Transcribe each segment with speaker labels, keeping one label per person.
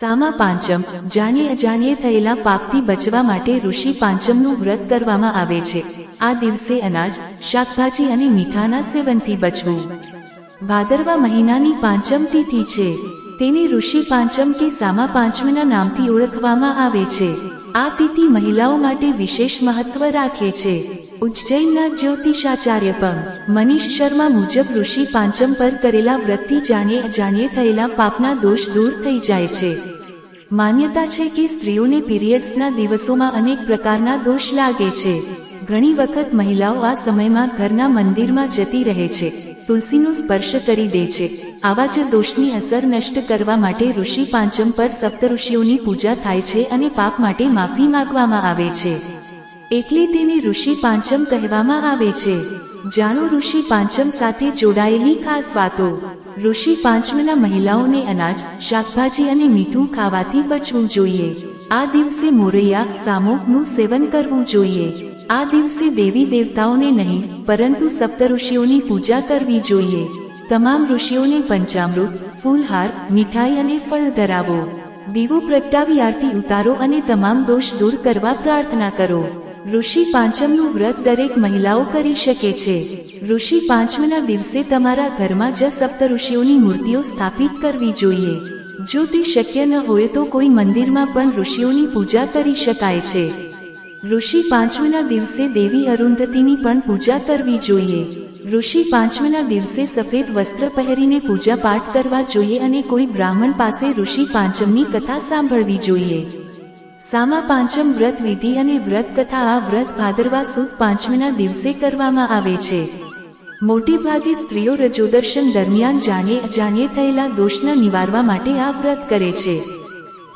Speaker 1: સામા પાંચમ જાણીએ અજાણીએ થયેલા પાપથી બચવા માટે ઋષિ પાંચમનું વ્રત કરવામાં આવે છે. આ દિવસે અનાજ, શાકભાજી અને મીઠાના સેવનથી બચવું. ભાદરવા મહિનાની પાંચમ તિથિ છે. તેને ઋષિ પાંચમ કે સામા પાંચમના નામથી ઓળખવામાં આવે છે. આ તિથિ મહિલાઓ માટે વિશેષ મહત્વ રાખે છે. ઉજ્જૈનના જ્યોતિષાચાર્ય પંગ મનીષ શર્મા મુજબ ઋષિ પાંચમ પર કરેલા વ્રતથી જાણીએ અજાણીએ થયેલા પાપના દોષ દૂર થઈ જાય છે. માન્યતા છે કે સ્ત્રીઓને પીરિયડ્સના દિવસોમાં અનેક પ્રકારના દોષ લાગે છે. ઘણી વખત મહિલાઓ આ સમયમાં ઘરના મંદિરમાં જતી રહે છે. તુલસીનો સ્પર્શ કરી દે છે. આવા જ દોષની અસર નષ્ટ કરવા માટે ઋષિ પાંચમ પર સપ્તઋષિઓની પૂજા થાય છે અને પાપ માટે માફી માંગવામાં આવે છે. એટલે તેને ઋષિ પાંચમ કહેવામાં આવે છે. જાણો ઋષિ પાંચમ સાથે જોડાયેલી ખાસ વાતો. ઋષિ પાંચમના મહિલાઓને અનાજ, શાકભાજી અને મીઠું ખાવાથી બચવું જોઈએ. આ દિવસે મોરૈયા સામોનું સેવન કરવું જોઈએ. આ દિવસે દેવી દેવતાઓને નહીં, પરંતુ સપ્તઋષિઓની પૂજા કરવી જોઈએ. તમામ ઋષિઓને પંચામૃત, ફૂલહાર, મીઠાઈ અને ફળ ધરાવો. દીવો પ્રગટાવી આરતી ઉતારો અને તમામ દોષ દૂર કરવા પ્રાર્થના કરો. ઋષિ પાંચમનું વ્રત દરેક મહિલાઓ કરી શકે છે. ઋષિ પાંચમના દિવસે તમારા ઘરમાં જ સપ્તઋષિઓની મૂર્તિઓ સ્થાપિત કરવી જોઈએ. જો તે શક્ય ન હોય તો કોઈ મંદિરમાં પણ ઋષિઓની પૂજા કરી શકાય છે. ઋષિ પાંચમના દિવસે દેવી અરુંધતીની પણ પૂજા કરવી જોઈએ. ઋષિ પાંચમના દિવસે સફેદ વસ્ત્ર પહેરીને પૂજા પાઠ કરવા જોઈએ અને કોઈ બ્રાહ્મણ પાસે ઋષિ પાંચમની કથા સાંભળવી જોઈએ. સામા પાંચમ વ્રત વિધિ અને વ્રત કથા આ વ્રત ભાદરવા સુદ પાંચમના દિવસે કરવામાં આવે છે. મોટી ભાગે સ્ત્રીઓ રજોદર્શન દરમિયાન જાણે અજાણ્યે થયેલા દોષના નિવારવા માટે આ વ્રત કરે છે.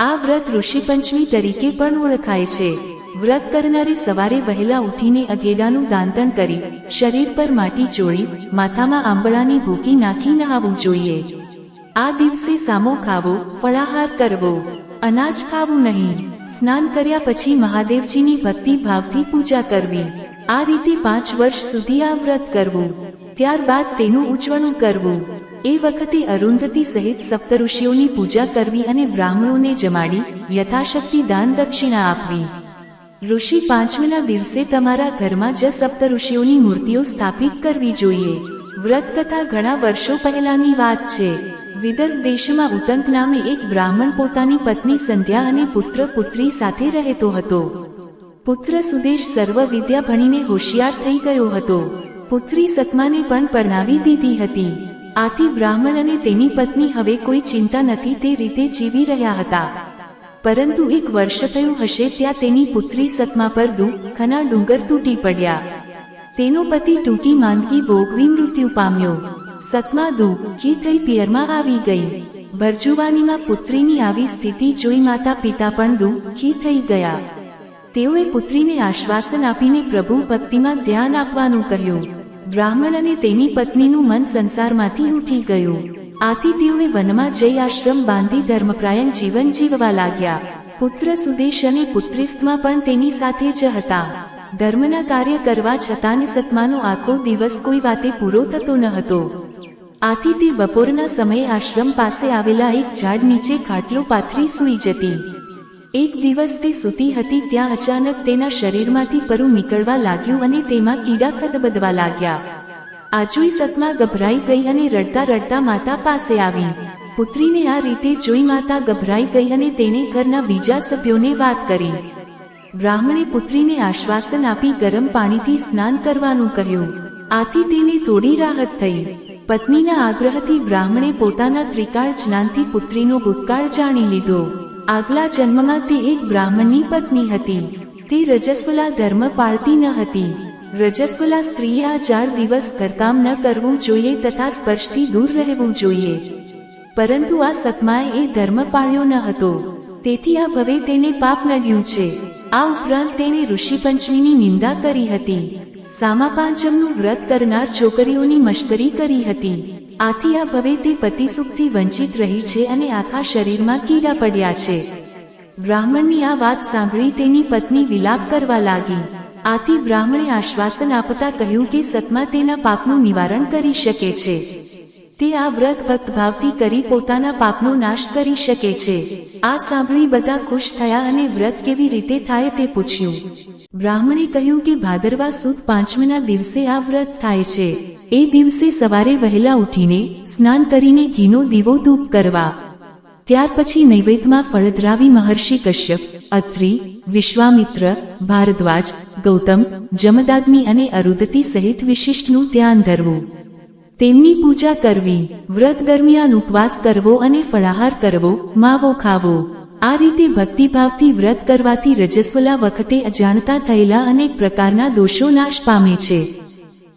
Speaker 1: આ વ્રત ઋષિ પંચમી તરીકે પણ ઓળખાય છે. વ્રત કરનારે સવારે વહેલા ઉઠીને અગેડાનું દાંતણ કરી, શરીર પર માટી ચોળી, માથામાં આંબળાની ભૂકી નાખી નહાવું જોઈએ. આ દિવસે સામો ખાવો, ફળાહાર કરવો. અનાજ ખાવું નહીં. સ્નાન કર્યા પછી મહાદેવજીની ભક્તિ ભાવથી પૂજા કરવી. આ રીતે પાંચ વર્ષ સુધી આ વ્રત કરવું. ત્યારબાદ તેનું ઉજવણું કરવું. એ વખતે અરુંધતી સહિત સપ્તઋષિઓની પૂજા કરવી અને બ્રાહ્મણોને જમાડી યથાશક્તિ દાન દક્ષિણા આપવી. ઋષિ પાંચમીના દિવસે તમારા ઘરમાં જ સપ્તઋષિઓની મૂર્તિઓ સ્થાપિત કરવી જોઈએ. વ્રત કથા ઘણા વર્ષો પહેલાની વાત છે. વિદર્ભ દેશમાં ઉતંક નામે એક બ્રાહ્મણ પોતાની પત્ની સંધ્યા અને પુત્ર પુત્રી સાથે રહેતો હતો. પુત્ર સુદેશ સર્વ વિદ્યા ભણીને હોશિયાર થઈ ગયો હતો. પુત્રી સતમાને પણ પરણાવી દીધી હતી. આથી બ્રાહ્મણ અને તેની પત્ની હવે કોઈ ચિંતા નથી તે રીતે જીવી રહ્યા હતા. પરંતુ એક વર્ષ થયું હશે ત્યાં તેની પુત્રી સતમા પર દુઃખના ડુંગર તૂટી પડ્યા. તેનો પતિ ટૂંકી માંદગી ભોગવી મૃત્યુ પામ્યો. સતમા ઘી થઈ પિયરમાં આવી ગઈ. ભરજુવાનીમાં પુત્રીની આવી સ્થિતિ જોઈ માતા પિતા પણ દુઃખી થઈ ગયા. તેઓએ પુત્રીને આશ્વાસન આપીને પ્રભુ ભક્તિમાં ધ્યાન આપવાનું કહ્યું. બ્રાહ્મણ અને તેની પત્નીનું મન સંસારમાંથી ઉઠી ગયું. આથી તેઓએ વનમાં જઈ આશ્રમ બાંધી ધર્મપ્રાયણ જીવન જીવવા લાગ્યા. પુત્ર સુદેશ અને પુત્રીસ્તમાં પણ તેની સાથે જ હતા. ધર્મના કાર્ય કરવા છતાં સતમાનો આખો દિવસ કોઈ વાતે પૂરો થતો ન હતો. આથી તે બપોરના સમયે આશ્રમ પાસે આવેલા એક ઝાડ નીચે ખાટલો પાથરી સૂઈ જતી. એક દિવસ તે સૂતી હતી ત્યાં અચાનક તેના શરીરમાંથી પરુ નીકળવા લાગ્યું અને તેમાં કીડા ખદબદવા લાગ્યા. આજુઈ સતમાં ગભરાઈ ગઈ અને રડતા રડતા માતા પાસે આવી. પુત્રીને આ રીતે જોઈ માતા ગભરાઈ ગઈ અને તેણે ઘરના બીજા સભ્યોને વાત કરી. બ્રાહ્મણે પુત્રીને આશ્વાસન આપી ગરમ પાણીથી સ્નાન કરવાનું કહ્યું. આથી તેને થોડી રાહત થઈ. પત્નીના આગ્રહથી બ્રાહ્મણે પોતાના ત્રિકાળ જ્ઞાનથી પુત્રીનો ભૂતકાળ જાણી લીધો. આગલા જન્મમાં તે એક બ્રાહ્મણની પત્ની હતી. તે રજસ્વલા ધર્મ પાળતી ન હતી. રજસ્વલા સ્ત્રીએ આ ચાર દિવસ ઘરકામ ન કરવું જોઈએ તથા સ્પર્શથી દૂર રહેવું જોઈએ. પરંતુ આ સતમાએ એ ધર્મ પાળ્યો ન હતો. તેથી આ ભવે તેને પાપ લગ્યું છે. આ ઉપરાંત તેણે ઋષિ પંચમીની નિંદા કરી હતી. સામા પાંચમનું વ્રત કરનાર છોકરીઓની મશ્કરી કરી હતી. આથી આ ભવે તે પતિસુખથી વંચિત રહી છે અને આખા શરીરમાં કીડા પડ્યા છે. બ્રાહ્મણની આ વાત સાંભળી તેની પત્ની વિલાપ કરવા લાગી. આથી બ્રાહ્મણે આશ્વાસન આપતા કહ્યું કે સતમા તેના પાપનું નિવારણ કરી શકે છે. તે આ વ્રત ભક્તભાવથી કરી પોતાના પાપનો નાશ કરી શકે છે. આ સાંભળી બધા ખુશ થયા અને વ્રત કેવી રીતે થાય તે પૂછ્યું. બ્રાહ્મણે કહ્યું કે ભાદરવા સુદ પાંચમના દિવસે આ વ્રત થાય છે. એ દિવસે સવારે વહેલા ઉઠીને સ્નાન કરીને ઘીનો દીવો ધૂપ કરવા. ત્યાર પછી નૈવેદ્યમાં ફળદ્રાવી મહર્ષિ કશ્યપ, અત્રી, વિશ્વામિત્ર, ભારદ્વાજ, ગૌતમ, જમદાગ્નિ અને અરુદતી સહિત વિશિષ્ટનું ધ્યાન ધરવું. તેમની પૂજા કરવી, વ્રત દરમિયાન ઉપવાસ કરવો અને ફળાહાર કરવો, માવો ખાવો. આ રીતે ભક્તિભાવથી વ્રત કરવાથી રજસ્વલા વખતે અજાણતા થયેલા અનેક પ્રકારના દોષો નાશ પામે છે.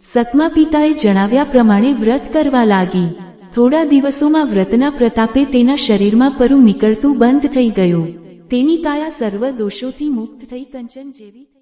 Speaker 1: સતમા પિતાએ જણાવ્યા પ્રમાણે વ્રત કરવા લાગી. થોડા દિવસોમાં વ્રતના પ્રતાપે તેના શરીરમાં પરુ નીકળતું બંધ થઈ ગયું. તેની કાયા સર્વ દોષોથી મુક્ત થઈ કંચન જેવી